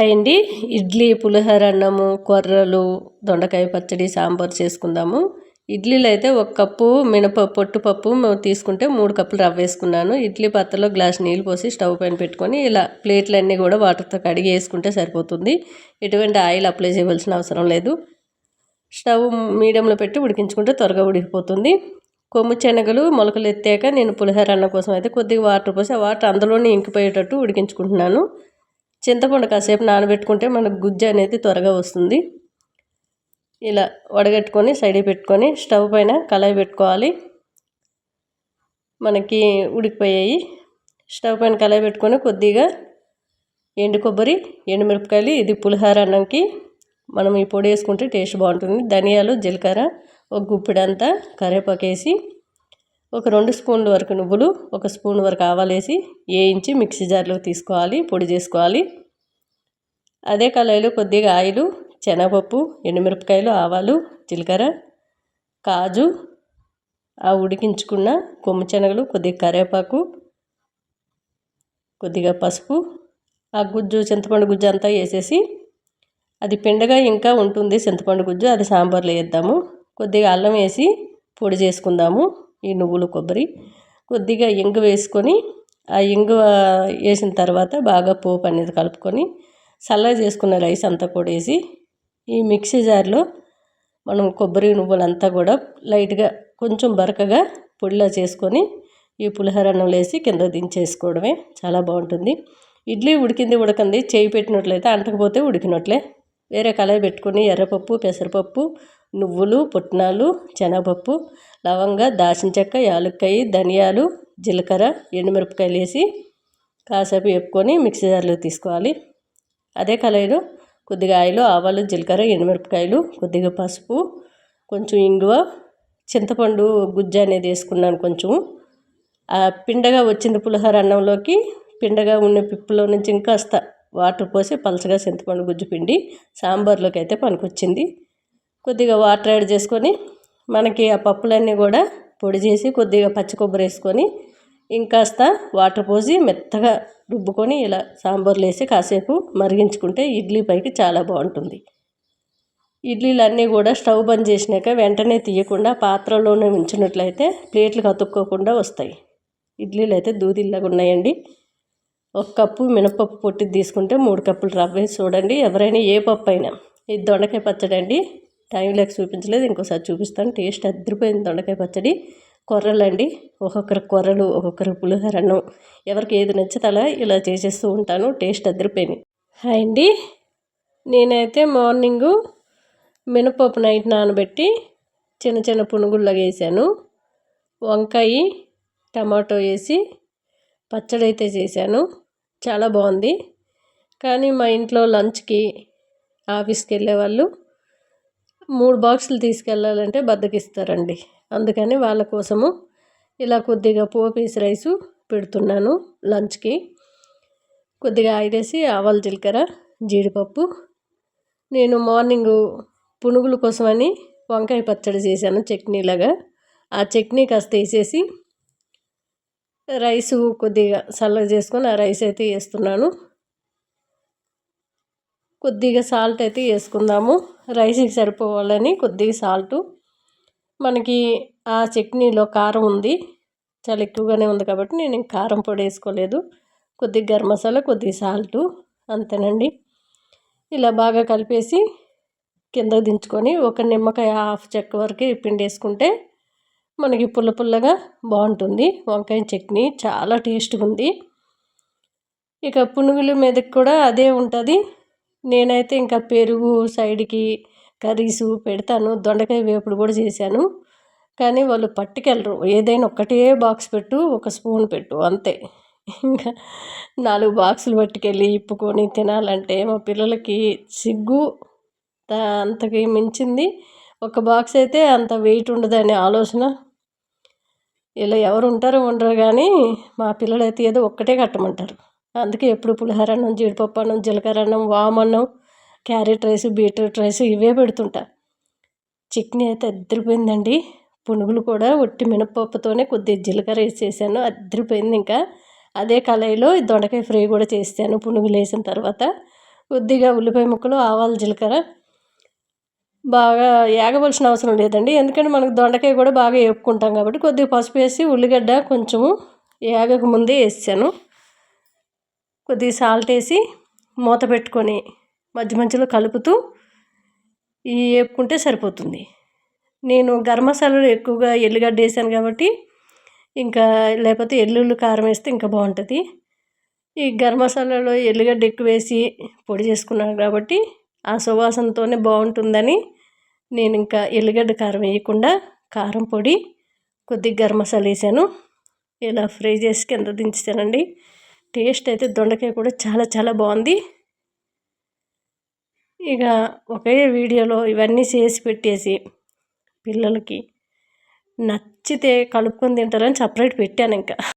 Hi అండి ఇడ్లీ పులిహోర అన్నము కొర్రలు దొండకాయ పచ్చడి సాంబార్ చేసుకుందాము. ఇడ్లీలు అయితే ఒక కప్పు మినప పొట్టుపప్పు తీసుకుంటే మూడు కప్పులు రవ్వ వేసుకున్నాను. ఇడ్లీ పాత్రలో గ్లాస్ నీళ్ళు పోసి స్టవ్ పైన పెట్టుకొని ఇలా ప్లేట్లన్నీ కూడా వాటర్తో కడిగి వేసుకుంటే సరిపోతుంది. ఎటువంటి ఆయిల్ అప్లై చేయవలసిన అవసరం లేదు. స్టవ్ మీడియంలో పెట్టి ఉడికించుకుంటే త్వరగా ఉడికిపోతుంది. కొమ్ము శనగలు మొలకలు ఎత్తాక నేను పులిహోర అన్నం కోసం అయితే కొద్దిగా వాటర్ పోసి ఆ వాటర్ అందులోనే ఇంకిపోయేటట్టు ఉడికించుకుంటున్నాను. చింతపండు కాసేపు నానబెట్టుకుంటే మనకు గుజ్జు అనేది త్వరగా వస్తుంది. ఇలా వడగట్టుకొని సైడ్ పెట్టుకొని స్టవ్ పైన కళాయి పెట్టుకోవాలి. మనకి ఉడికిపోయాయి. స్టవ్ పైన కళాయి పెట్టుకొని కొద్దిగా ఎండు కొబ్బరి ఎండుమిరపకాయలు ఇది పులిహోర అన్నంకి మనం ఈ పొడి వేసుకుంటే టేస్ట్ బాగుంటుంది. ధనియాలు జీలకర్ర ఒక గుప్పిడంతా కరివేపాకు వేసి ఒక రెండు స్పూన్ల వరకు నువ్వులు ఒక స్పూన్ వరకు ఆవాలు వేసి వేయించి మిక్సీ జార్లో తీసుకోవాలి పొడి చేసుకోవాలి. అదే కళాయిలో కొద్దిగా ఆయిలు శనగపప్పు ఎండుమిరపకాయలు ఆవాలు జీలకర్ర కాజు ఆ ఉడికించుకున్న కొమ్ము శనగలు కొద్దిగా కరివేపాకు కొద్దిగా పసుపు ఆ గుజ్జు చింతపండు గుజ్జు అంతా వేసేసి అది పిండగా ఇంకా ఉంటుంది చింతపండు గుజ్జు అది సాంబార్లో వేద్దాము. కొద్దిగా అల్లం వేసి పొడి చేసుకుందాము. ఈ నువ్వులు కొబ్బరి కొద్దిగా ఇంగు వేసుకొని ఆ ఇంగు వేసిన తర్వాత బాగా పోపు అనేది కలుపుకొని చల్లగా చేసుకున్న రైస్ అంతా కూడా వేసి ఈ మిక్సీ జార్లో మనం కొబ్బరి నువ్వులంతా కూడా లైట్గా కొంచెం బరకగా పొడిలా చేసుకొని ఈ పులిహోర అన్నంలో వేసి కింద దించేసుకోవడమే చాలా బాగుంటుంది. ఇడ్లీ ఉడికింది ఉడకంది చేయి పెట్టినట్లయితే అంటకపోతే ఉడికినట్లే. వేరే కళాయి పెట్టుకొని ఎర్రపప్పు పెసరపప్పు నువ్వులు పుట్నాలు శనగపప్పు లవంగ దాల్చిన చెక్క యాలక్కాయ ధనియాలు జీలకర్ర ఎండుమిరపకాయలు వేసి కాసేపు వేపుకొని మిక్సీ జార్లో తీసుకోవాలి. అదే కళాయిలో కొద్దిగా ఆయిలు ఆవాలు జీలకర్ర ఎండుమిరపకాయలు కొద్దిగా పసుపు కొంచెం ఇంగువ చింతపండు గుజ్జు అనేది వేసుకున్నాను కొంచెం. ఆ పిండగా వచ్చింది పులిహోర అన్నంలోకి పిండగా ఉన్న పిప్పులో నుంచి ఇంకాస్త వాటర్ పోసి పలచగా చింతపండు గుజ్జు పిండి సాంబార్లోకి అయితే పనికొచ్చింది. కొద్దిగా వాటర్ యాడ్ చేసుకొని మనకి ఆ పప్పులన్నీ కూడా పొడి చేసి కొద్దిగా పచ్చి కొబ్బరి వేసుకొని ఇంకాస్త వాటర్ పోసి మెత్తగా రుబ్బుకొని ఇలా సాంబార్లు వేసి కాసేపు మరిగించుకుంటే ఇడ్లీ పైకి చాలా బాగుంటుంది. ఇడ్లీలు అన్నీ కూడా స్టవ్ బంద్ చేసినాక వెంటనే తీయకుండా పాత్రలోనే ఉంచినట్లయితే ప్లేట్లు కతుక్కోకుండా వస్తాయి. ఇడ్లీలు అయితే దూదిల్లాగా ఉన్నాయండి. ఒక కప్పు మినపప్పు పొట్టి తీసుకుంటే మూడు కప్పులు రవ్వ చూడండి. ఎవరైనా ఏ పప్పు అయినా ఇది దొండకాయ పచ్చడి అండి టైం లేక చూపించలేదు. ఇంకోసారి చూపిస్తాను. టేస్ట్ అద్దరిపోయింది. దొండకాయ పచ్చడి కొర్రలండి. ఒక్కొక్కరు కొర్రలు ఒక్కొక్కరు పులిహోర ఎవరికి ఏది నచ్చితే అలా ఇలా చేసేస్తూ ఉంటాను. టేస్ట్ అద్దరిపోయినాయి హాయ్ అండి. నేనైతే మార్నింగు మినపప్పు నైట్ నానబెట్టి చిన్న చిన్న పునుగుల్లాగా వేసాను. వంకాయ టమాటో వేసి పచ్చడి అయితే చేశాను. చాలా బాగుంది. కానీ మా ఇంట్లో లంచ్కి ఆఫీస్కి వెళ్ళే వాళ్ళు మూడు బాక్సులు తీసుకెళ్ళాలంటే బద్దకిస్తారండి. అందుకని వాళ్ళ కోసము ఇలా కొద్దిగా పోపీస్ రైసు పెడుతున్నాను లంచ్కి. కొద్దిగా ఆయిల్ ఆవాల జీలకర్ర జీడిపప్పు. నేను మార్నింగు పునుగుల కోసమని వంకాయ పచ్చడి చేశాను చట్నీలాగా. ఆ చట్నీ కాస్త వేసేసి రైసు కొద్దిగా చల్లగా చేసుకొని ఆ రైస్ అయితే వేస్తున్నాను. కొద్దిగా సాల్ట్ అయితే వేసుకుందాము. రైస్కి సరిపోవాలని కొద్దిగా సాల్టు మనకి ఆ చట్నీలో కారం ఉంది. చాలా ఎక్కువగానే ఉంది కాబట్టి నేను కారం పొడి వేసుకోలేదు. కొద్దిగా గరం మసాలా కొద్దిగా సాల్టు అంతేనండి. ఇలా బాగా కలిపేసి కింద దించుకొని ఒక నిమ్మకాయ హాఫ్ చెక్క వరకు పిండి వేసుకుంటే మనకి పుల్ల పుల్లగా బాగుంటుంది. వంకాయ చట్నీ చాలా టేస్ట్గా ఉంది. ఇక పునుగుల మీదకి కూడా అదే ఉంటుంది. నేనైతే ఇంకా పెరుగు సైడ్కి కర్రీసు పెడతాను. దొండకాయ వేపుడు కూడా చేశాను. కానీ వాళ్ళు పట్టుకెళ్ళరు. ఏదైనా ఒక్కటే బాక్స్ పెట్టు ఒక స్పూన్ పెట్టు అంతే. ఇంకా నాలుగు బాక్సులు పట్టుకెళ్ళి ఇప్పుకొని తినాలంటే మా పిల్లలకి సిగ్గు అంతకి మించింది. ఒక బాక్స్ అయితే అంత వెయిట్ ఉండదనే ఆలోచన. ఇలా ఎవరు ఉంటారో ఉండరు కానీ మా పిల్లలు అయితే ఏదో ఒక్కటే కట్టమంటారు. అందుకే ఎప్పుడు పులిహోర అన్నం జీడిపప్పు అన్నం జీలకర్ర అన్నం వామన్నం క్యారెట్ రైస్ బీట్రూట్ రైస్ ఇవే పెడుతుంటా. చట్నీ అయితే అద్దరిపోయిందండి. పునుగులు కూడా ఒట్టి మినపప్పుతోనే కొద్దిగా జీలకర్ర వేసేసాను అద్దరిపోయింది ఇంకా. అదే కళాయిలో దొండకాయ ఫ్రై కూడా చేశాను పునుగులు వేసిన తర్వాత. కొద్దిగా ఉల్లిపాయ ముక్కలు ఆవాలు జీలకర్ర. బాగా ఏగవలసిన అవసరం లేదండి. ఎందుకంటే మనకు దొండకాయ కూడా బాగా వేపుకుంటాం కాబట్టి కొద్దిగా పసుపు వేసి ఉల్లిగడ్డ కొంచెము ఏగక ముందే వేసాను. కొద్దిగా సాల్ట్ వేసి మూత పెట్టుకొని మధ్య మధ్యలో కలుపుతూ ఈ వేపుకుంటే సరిపోతుంది. నేను గరం మసాలాలు ఎక్కువగా ఎల్లిగడ్డ వేసాను కాబట్టి ఇంకా లేకపోతే ఎల్లుల్లి కారం వేస్తే ఇంకా బాగుంటుంది. ఈ గరం మసాలాలో ఎల్లుగడ్డ ఎక్కువ వేసి పొడి చేసుకున్నాను కాబట్టి ఆ సువాసనతోనే బాగుంటుందని నేను ఇంకా ఎల్లిగడ్డ కారం వేయకుండా కారం పొడి కొద్దిగా గరం మసాలా వేసాను. ఇలా ఫ్రై చేసి కింద దించుతానండి టేస్ట్ అయితే దొండకాయ కూడా చాలా చాలా బాగుంది. ఇక ఒకే వీడియోలో ఇవన్నీ చేసి పెట్టేసి పిల్లలకి నచ్చితే కలుపుకొని తింటారని సపరేట్ పెట్టాను ఇంకా.